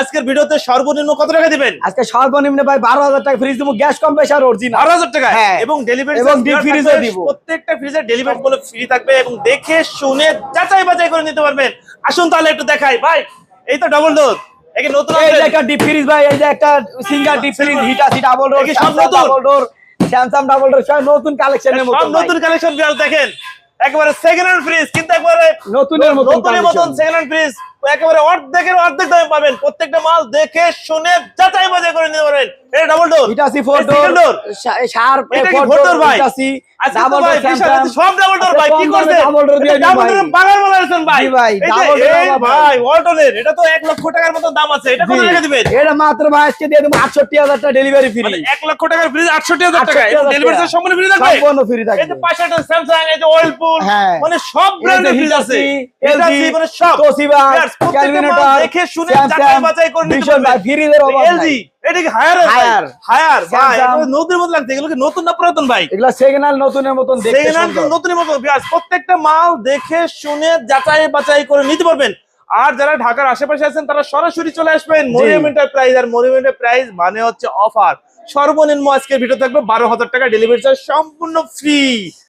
আজকের ভিডিওতে সর্বনিম্ন কত টাকা দিবেন? আজকে সর্বনিম্ন ভাই বারো হাজার টাকা। ফ্রিজ দেবো গ্যাস কম্প্রেসার অরিজিনাল বারো হাজার টাকা হ্যাঁ। এবং ডেলিভারি এবং deep freeze দিব। প্রত্যেকটা ফ্রিজে ডেলিভারি বলে ফ্রি থাকবে এবং দেখে শুনে যাচাই বাছাই করে নিতে পারবেন। আসুন তাহলে একটু দেখাই। ভাই এই তো ডবল ডোর একে নতুন এই যে একটা ডিপ ফ্রিজ ভাই এই যে একটা Singer deep freeze Hitachi double door সব নতুন? Double door Samsung double door সব নতুন কালেকশনের মতো সব নতুন কালেকশন বিয়ার দেখেন। একেবারে সেকেন্ড হ্যান্ড ফ্রিজ কিন্তু একবারে নতুনের মতন নতুনের মতন সেকেন্ড হ্যান্ড ফ্রিজ একেবারে অর্ধেকের অর্ধেক দামে পাবেন। প্রত্যেকটা মাল দেখে শুনে যাচাই বাছাই করে নিতে পারবেন এটা ডাবল ডোর হিটাসি ফোর এই single ডোর শার্প এটা কি ফোর ডোর ভাই? আজকে তো ডাবল ডোর সব ডাবল ডোর ভাই। কি করছে? ডাবল ডোর দিয়ে ডাবল ডোর বাগান বলাছেন ভাই। ভাই, এই বাগান। ভাই ওয়ালটনের এটা তো 1 লক্ষ টাকার মতো দাম আছে। এটা কত। টাকা দিবেন? এটা মাত্র ভাই আজকে দিয়ে দেবো আটষট্টি হাজার টাকা ডেলিভারি ফ্রি মানে 1 লক্ষ টাকার ফ্রিজ 68000 টাকা। 68,000 ডেলিভারি টাকা। সম্পূর্ণ ফ্রি থাকবে? সম্পূর্ণ ফ্রি থাকবে। এই যে পাশে একটা স্যামসাং এই যে ওয়েলপুল হ্যাঁ। মানে সব ব্র্যান্ডের ফ্রিজ আছে। এলজি Hitachi মানে সব। তোশিবা মাল দেখে শুনে যাচাই বাছাই করে নিতে পারবেন ফ্রিজের অভাব এলজি এটা কি হায়ার Higher। হায়ার ভাই Samsung। নতুন মতো লাগছে? এগুলো কি নতুন না পুরাতন ভাই? এগুলা সেকেন্ড নতুনের মতন দেখতে সেকেন্ড নতুনের মতো বিয়াস প্রত্যেকটা মাল দেখে শুনে যাচাই বাছাই করে নিতে পারবেন। আর যারা ঢাকার আশেপাশে আছেন তারা সরাসরি চলে আসবেন মরিয়াম এন্টারপ্রাইজ আর মরিয়াম এন্টারপ্রাইজ মানে হচ্ছে অফার সর্বনিম্ন আজকের ভিডিও থাকবে বারো হাজার টাকা ডেলিভারি চার্জ সম্পূর্ণ ফ্রি